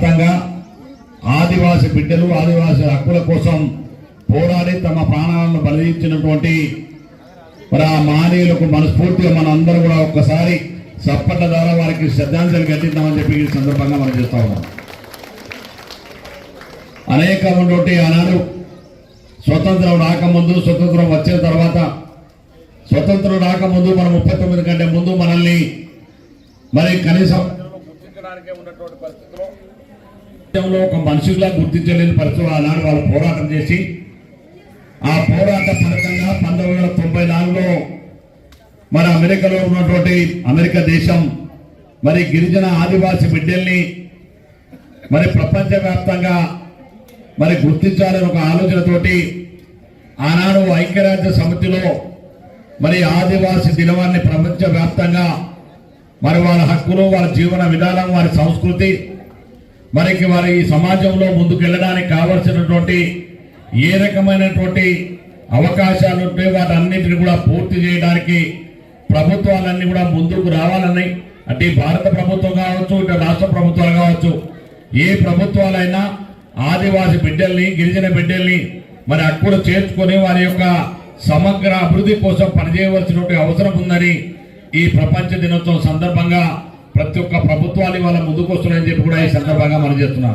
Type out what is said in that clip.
వ్యాప్తంగా ఆదివాసి బిడ్డలు ఆదివాసి హక్కుల కోసం పోరాడి తమ ప్రాణాలను బలిదించినటువంటి మరి ఆ మానవులకు మనస్ఫూర్తిగా మన అందరూ కూడా ఒక్కసారి చప్పట్ల ద్వారా వారికి శ్రద్ధాంజలి ఘటిద్దామని చెప్పి ఈ సందర్భంగా మనం చేస్తా ఉన్నాం. అనేకమైనటువంటి ఆనాడు స్వతంత్రం రాకముందు స్వతంత్రం వచ్చిన తర్వాత స్వతంత్రం రాకముందు మన ముప్పై తొమ్మిది కంటే ముందు మనల్ని మరి కనీసం ఉన్నటువంటి పరిస్థితిలో దేశంలో ఒక మనుషుల్లా గుర్తించలేని పరిస్థితులు ఆనాడు వాళ్ళు పోరాటం చేసి ఆ పోరాట ఫలితంగా పంతొమ్మిది వందల తొంభై నాలుగులో మన అమెరికాలో ఉన్నటువంటి అమెరికా దేశం మరి గిరిజన ఆదివాసి బిడ్డల్ని మరి ప్రపంచవ్యాప్తంగా మరి గుర్తించాలని ఒక ఆలోచనతోటి ఆనాడు ఐక్యరాజ్య సమితిలో మరి ఆదివాసి దినవాన్ని ప్రపంచవ్యాప్తంగా మరి వారి హక్కులు వారి జీవన విధానం వారి సంస్కృతి మరికి వారి ఈ సమాజంలో ముందుకెళ్ళడానికి కావలసినటువంటి ఏ రకమైనటువంటి అవకాశాలు ఉంటే వాటన్నిటిని కూడా పూర్తి చేయడానికి ప్రభుత్వాలన్నీ కూడా ముందుకు రావాలని అంటే ఈ భారత ప్రభుత్వం కావచ్చు ఇటు రాష్ట్ర ప్రభుత్వాలు కావచ్చు ఏ ప్రభుత్వాలైనా ఆదివాసి బిడ్డల్ని గిరిజన బిడ్డల్ని మరి అక్కడ చేర్చుకొని వారి యొక్క సమగ్ర అభివృద్ధి కోసం పనిచేయవలసినటువంటి అవసరం ఉందని ఈ ప్రపంచ దినోత్సవం సందర్భంగా ప్రతి ఒక్క ప్రభుత్వాలు వాళ్ళ ముందుకు వస్తున్నాయని చెప్పి కూడా ఈ సందర్భంగా మనం చేస్తున్నాం